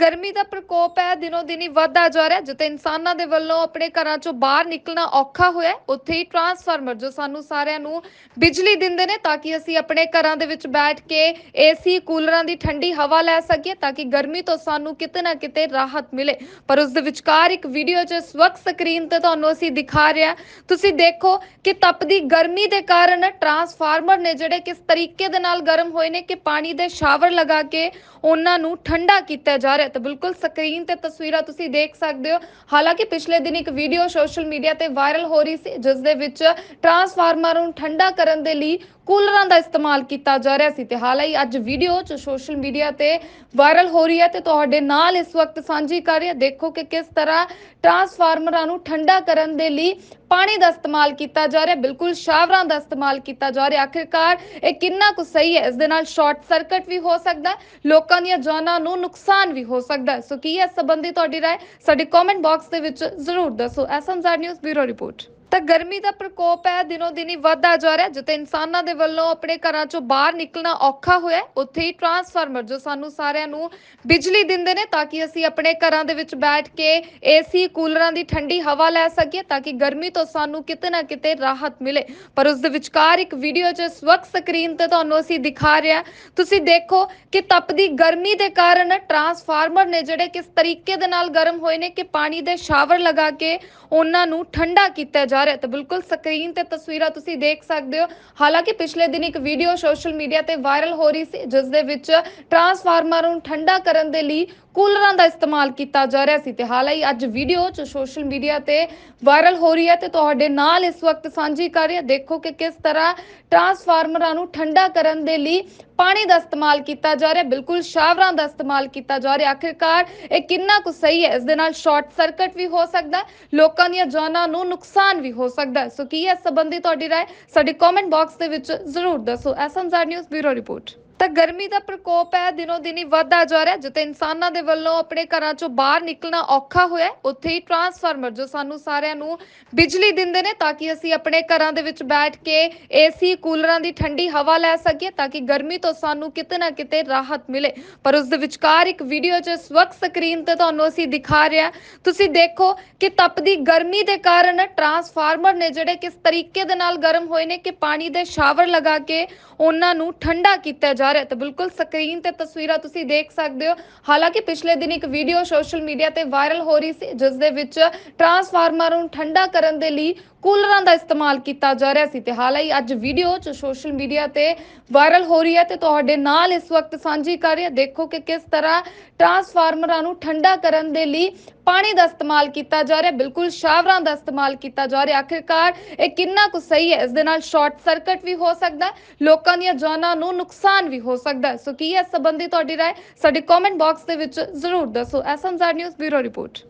ਗਰਮੀ ਦਾ ਪ੍ਰਕੋਪ ਹੈ, ਦਿਨੋ ਦਿਨੀ ਵੱਧਦਾ ਜਾ ਰਿਹਾ ਜਿੱਥੇ ਇਨਸਾਨਾਂ ਦੇ ਵੱਲੋਂ ਆਪਣੇ ਘਰਾਂ ਚੋਂ ਬਾਹਰ ਨਿਕਲਣਾ ਔਖਾ ਹੋਇਆ ਉੱਥੇ ਹੀ ਟਰਾਂਸਫਾਰਮਰ ਜੋ ਸਾਨੂੰ ਸਾਰਿਆਂ ਨੂੰ ਬਿਜਲੀ ਦਿੰਦੇ ਨੇ ਤਾਂ ਕਿ ਅਸੀਂ ਆਪਣੇ ਘਰਾਂ ਦੇ ਵਿੱਚ ਬੈਠ ਕੇ ਏਸੀ ਕੂਲਰਾਂ ਦੀ ਠੰਡੀ ਹਵਾ ਲੈ ਸਕੀਏ ਤਾਂ ਕਿ ਗਰਮੀ ਤੋਂ ਸਾਨੂੰ ਕਿਤੇ ਨਾ ਕਿਤੇ ਰਾਹਤ ਮਿਲੇ। ਪਰ ਉਸ ਦੇ ਵਿਚਕਾਰ ਇੱਕ ਵੀਡੀਓ 'ਚ ਇਸ ਵਕਤ ਸਕਰੀਨ ਤੇ ਤੁਹਾਨੂੰ ਅਸੀਂ ਦਿਖਾ ਰਿਹਾ ਤੁਸੀਂ ਦੇਖੋ ਕਿ ਤਪਦੀ ਗਰਮੀ ਦੇ ਕਾਰਨ ਟਰਾਂਸਫਾਰਮਰ ਨੇ ਜਿਹੜੇ ਕਿਸ ਤਰੀਕੇ ਦੇ ਨਾਲ ਗਰਮ ਹੋਏ ਨੇ ਕਿ ਪਾਣੀ ਦੇ ਸ਼ਾਵਰ ਲਗਾ ਕੇ ਉਹਨਾਂ ਨੂੰ ਠੰਡਾ ਕੀਤਾ ਜਾ ਰਿਹਾ ਤਾਂ ਬਿਲਕੁਲ ਸਕਰੀਨ ਤੇ ਤਸਵੀਰਾਂ ਤੁਸੀਂ ਦੇਖ ਸਕਦੇ ਹੋ। ਹਾਲਾਂਕਿ ਪਿਛਲੇ ਦਿਨ ਇੱਕ ਵੀਡੀਓ ਸੋਸ਼ਲ ਮੀਡੀਆ ਤੇ ਵਾਇਰਲ ਹੋ ਰਹੀ ਸੀ, ਜਿਸ ਦੇ ਵਿੱਚ ਟਰਾਂਸਫਾਰਮਰ ਨੂੰ ਠੰਡਾ ਕਰਨ ਦੇ ਲਈ ਕੂਲਰਾਂ ਦਾ ਇਸਤੇਮਾਲ ਕੀਤਾ ਜਾ ਰਿਹਾ ਸੀ ਤੇ ਹਾਲਾਂਕਿ ਅੱਜ ਵੀਡੀਓ ਚ ਸੋਸ਼ਲ ਮੀਡੀਆ ਤੇ ਵਾਇਰਲ ਹੋ ਰਹੀ ਹੈ ਤੇ ਤੁਹਾਡੇ ਨਾਲ ਇਸ ਵਕਤ ਸਾਂਝੀ ਕਰ ਰਹੀ ਹਾਂ ਦੇਖੋ ਕਿ ਕਿਸ ਤਰ੍ਹਾਂ ਟਰਾਂਸਫਾਰਮਰਾਂ ਨੂੰ ਠੰਡਾ ਕਰਨ ਦੇ ਲਈ ਪਾਣੀ ਦਾ ਇਸਤੇਮਾਲ ਕੀਤਾ ਜਾ ਰਿਹਾ ਬਿਲਕੁਲ ਸ਼ਾਵਰਾਂ ਦਾ ਇਸਤੇਮਾਲ ਕੀਤਾ ਜਾ ਰਿਹਾ ਆਖਿਰਕਾਰ ਇਹ ਕਿੰਨਾ ਕੁ ਸਹੀ ਹੈ ਇਸ ਦੇ ਨਾਲ ਸ਼ਾਰਟ ਸਰਕਟ ਵੀ ਹੋ ਸਕਦਾ ਹੈ ਲੋਕਾਂ ਦੀਆਂ ਜਾਨਾਂ ਨੂੰ ਨੁਕਸਾਨ ਵੀ ਹੋ ਸਕਦਾ ਹੈ ਸੋ ਕੀ ਹੈ ਇਸ ਸੰਬੰਧੀ ਤੁਹਾਡੀ رائے ਸਾਡੇ ਕਮੈਂਟ ਬਾਕਸ ਦੇ ਵਿੱਚ ਜ਼ਰੂਰ ਦੱਸੋ ਐਸਐਮਜ਼ਾਰ ਨਿਊਜ਼ ਬਿਊਰੋ ਰਿਪੋਰਟ ਤਾਂ ਗਰਮੀ ਦਾ ਪ੍ਰਕੋਪ ਹੈ, ਦਿਨੋ ਦਿਨੀ ਵੱਧਦਾ ਜਾ ਰਿਹਾ ਜਿੱਥੇ ਇਨਸਾਨਾਂ ਦੇ ਵੱਲੋਂ ਆਪਣੇ ਘਰਾਂ ਚੋਂ ਬਾਹਰ ਨਿਕਲਣਾ ਔਖਾ ਹੋਇਆ ਉੱਥੇ ਹੀ ਟਰਾਂਸਫਾਰਮਰ ਜੋ ਸਾਨੂੰ ਸਾਰਿਆਂ ਨੂੰ ਬਿਜਲੀ ਦਿੰਦੇ ਨੇ ਤਾਂ ਕਿ ਅਸੀਂ ਆਪਣੇ ਘਰਾਂ ਦੇ ਵਿੱਚ ਬੈਠ ਕੇ ਏਸੀ ਕੂਲਰਾਂ ਦੀ ਠੰਡੀ ਹਵਾ ਲੈ ਸਕੀਏ ਤਾਂ ਕਿ ਗਰਮੀ ਤੋਂ ਸਾਨੂੰ ਕਿਤੇ ਨਾ ਕਿਤੇ ਰਾਹਤ ਮਿਲੇ। ਪਰ ਉਸ ਦੇ ਵਿਚਕਾਰ ਇੱਕ ਵੀਡੀਓ 'ਚ ਇਸ ਵਕਤ ਸਕਰੀਨ ਤੇ ਤੁਹਾਨੂੰ ਅਸੀਂ ਦਿਖਾ ਰਿਹਾ ਤੁਸੀਂ ਦੇਖੋ ਕਿ ਤਪਦੀ ਗਰਮੀ ਦੇ ਕਾਰਨ ਟਰਾਂਸਫਾਰਮਰ ਨੇ ਜਿਹੜੇ ਕਿਸ ਤਰੀਕੇ ਦੇ ਨਾਲ ਗਰਮ ਹੋਏ ਨੇ ਕਿ ਪਾਣੀ ਦੇ ਸ਼ਾਵਰ ਲਗਾ ਕੇ ਉਹਨਾਂ ਨੂੰ ਠੰਡਾ ਕੀਤਾ ਜਾ ਰਿਹਾ ਤਾਂ ਬਿਲਕੁਲ ਸਕਰੀਨ ਤੇ ਤਸਵੀਰਾਂ ਤੁਸੀਂ ਦੇਖ ਸਕਦੇ ਹੋ। ਹਾਲਾਂਕਿ ਪਿਛਲੇ ਦਿਨ ਇੱਕ ਵੀਡੀਓ ਸੋਸ਼ਲ ਮੀਡੀਆ ਤੇ ਵਾਇਰਲ ਹੋ ਰਹੀ ਸੀ, ਜਿਸ ਦੇ ਵਿੱਚ ਟਰਾਂਸਫਾਰਮਰ ਨੂੰ ਠੰਡਾ ਕਰਨ ਦੇ ਲਈ ਕੂਲਰਾਂ ਦਾ ਇਸਤੇਮਾਲ ਕੀਤਾ ਜਾ ਰਿਹਾ ਸੀ ਤੇ ਹਾਲਾਂਕਿ ਅੱਜ ਵੀਡੀਓ ਚ ਸੋਸ਼ਲ ਮੀਡੀਆ ਤੇ ਵਾਇਰਲ ਹੋ ਰਹੀ ਹੈ ਤੇ ਤੁਹਾਡੇ ਨਾਲ ਇਸ ਵਕਤ ਸਾਂਝੀ ਕਰ ਰਹੀ ਹਾਂ ਦੇਖੋ ਕਿ ਕਿਸ ਤਰ੍ਹਾਂ ਟਰਾਂਸਫਾਰਮਰਾਂ ਨੂੰ ਠੰਡਾ ਕਰਨ ਦੇ ਲਈ ਪਾਣੀ ਦਾ ਇਸਤੇਮਾਲ ਕੀਤਾ ਜਾ ਰਿਹਾ ਬਿਲਕੁਲ ਸ਼ਾਵਰਾਂ ਦਾ ਇਸਤੇਮਾਲ ਕੀਤਾ ਜਾ ਰਿਹਾ ਆਖਿਰਕਾਰ ਇਹ ਕਿੰਨਾ ਕੁ ਸਹੀ ਹੈ ਇਸ ਦੇ ਨਾਲ ਸ਼ਾਰਟ ਸਰਕਟ ਵੀ ਹੋ ਸਕਦਾ ਹੈ ਲੋਕਾਂ ਦੀਆਂ ਜਾਨਾਂ ਨੂੰ ਨੁਕਸਾਨ ਵੀ ਹੋ ਸਕਦਾ ਹੈ ਸੋ ਕੀ ਹੈ ਇਸ ਸੰਬੰਧੀ ਤੁਹਾਡੀ رائے ਸਾਡੇ ਕਮੈਂਟ ਬਾਕਸ ਦੇ ਵਿੱਚ ਜ਼ਰੂਰ ਦੱਸੋ ਐਸਐਮਜ਼ਾਰ ਨਿਊਜ਼ ਬਿਊਰੋ ਰਿਪੋਰਟ ਤਾਂ ਗਰਮੀ ਦਾ ਪ੍ਰਕੋਪ ਹੈ, ਦਿਨੋ ਦਿਨੀ ਵੱਧਦਾ ਜਾ ਰਿਹਾ। ਜਿੱਥੇ ਇਨਸਾਨਾਂ ਦੇ ਵੱਲੋਂ ਆਪਣੇ ਘਰਾਂ ਚੋਂ ਬਾਹਰ ਨਿਕਲਣਾ ਔਖਾ ਹੋਇਆ ਉੱਥੇ ਹੀ ਟਰਾਂਸਫਾਰਮਰ ਜੋ ਸਾਨੂੰ ਸਾਰਿਆਂ ਨੂੰ ਬਿਜਲੀ ਦਿੰਦੇ ਨੇ ਤਾਂ ਕਿ ਅਸੀਂ ਆਪਣੇ ਘਰਾਂ ਦੇ ਵਿੱਚ ਬੈਠ ਕੇ ਏਸੀ, ਕੂਲਰਾਂ ਦੀ ਠੰਡੀ ਹਵਾ ਲੈ ਸਕੀਏ ਤਾਂ ਕਿ ਗਰਮੀ ਤੋਂ ਸਾਨੂੰ ਕਿਤੇ ਨਾ ਕਿਤੇ ਰਾਹਤ ਮਿਲੇ। ਪਰ ਉਸ ਦੇ ਵਿਚਕਾਰ ਇੱਕ ਵੀਡੀਓ 'ਚ ਇਸ ਵਕਤ ਸਕਰੀਨ ਤੇ ਤੁਹਾਨੂੰ ਅਸੀਂ ਦਿਖਾ ਰਿਹਾ ਤੁਸੀਂ ਦੇਖੋ ਕਿ ਤਪਦੀ ਗਰਮੀ ਦੇ ਕਾਰਨ ਟਰਾਂਸਫਾਰਮਰ ਨੇ ਜਿਹੜੇ ਕਿਸ ਤਰੀਕੇ ਦੇ ਨਾਲ ਗਰਮ ਹੋਏ ਨੇ ਕਿ ਪਾਣੀ ਦੇ ਸ਼ਾਵਰ ਲਗਾ ਕੇ ਉਹਨਾਂ ਨੂੰ ਠੰਡਾ ਕੀਤਾ ਜਾ ਰਿਹਾ ਤਾਂ ਬਿਲਕੁਲ ਸਕਰੀਨ ਤੇ ਤਸਵੀਰਾਂ ਤੁਸੀਂ ਦੇਖ ਸਕਦੇ ਹੋ। ਹਾਲਾਂਕਿ ਪਿਛਲੇ ਦਿਨ ਇੱਕ ਵੀਡੀਓ ਸੋਸ਼ਲ ਮੀਡੀਆ ਤੇ ਵਾਇਰਲ ਹੋ ਰਹੀ ਸੀ, ਜਿਸ ਦੇ ਵਿੱਚ ਟਰਾਂਸਫਾਰਮਰ ਨੂੰ ਠੰਡਾ ਕਰਨ ਦੇ ਲਈ ਕੂਲਰਾਂ ਦਾ ਇਸਤੇਮਾਲ ਕੀਤਾ ਜਾ ਰਿਹਾ ਸੀ ਤੇ ਹਾਲਾਂਕਿ ਅੱਜ ਵੀਡੀਓ ਚ ਸੋਸ਼ਲ ਮੀਡੀਆ ਤੇ ਵਾਇਰਲ ਹੋ ਰਹੀ ਹੈ ਤੇ ਤੁਹਾਡੇ ਨਾਲ ਇਸ ਵਕਤ ਸਾਂਝੀ ਕਰ ਰਹੀ ਹਾਂ ਦੇਖੋ ਕਿ ਕਿਸ ਤਰ੍ਹਾਂ ਟਰਾਂਸਫਾਰਮਰਾਂ ਨੂੰ ਠੰਡਾ ਕਰਨ ਦੇ ਲਈ ਪਾਣੀ ਦਾ ਇਸਤੇਮਾਲ ਕੀਤਾ ਜਾ ਰਿਹਾ ਬਿਲਕੁਲ ਸ਼ਾਵਰਾਂ ਦਾ ਇਸਤੇਮਾਲ ਕੀਤਾ ਜਾ ਰਿਹਾ ਆਖਿਰਕਾਰ ਇਹ ਕਿੰਨਾ ਕੁ ਸਹੀ ਹੈ ਇਸ ਦੇ ਨਾਲ ਸ਼ਾਰਟ ਸਰਕਟ ਵੀ ਹੋ ਸਕਦਾ ਹੈ ਲੋਕਾਂ ਦੀਆਂ ਜਾਨਾਂ ਨੂੰ ਨੁਕਸਾਨ ਵੀ ਹੋ ਸਕਦਾ ਹੈ ਸੋ ਕੀ ਹੈ ਇਸ ਸੰਬੰਧੀ ਤੁਹਾਡੀ رائے ਸਾਡੇ ਕਮੈਂਟ ਬਾਕਸ ਦੇ ਵਿੱਚ ਜ਼ਰੂਰ ਦੱਸੋ ਐਸਐਮਜ਼ਾਰ ਨਿਊਜ਼ ਬਿਊਰੋ ਰਿਪੋਰਟ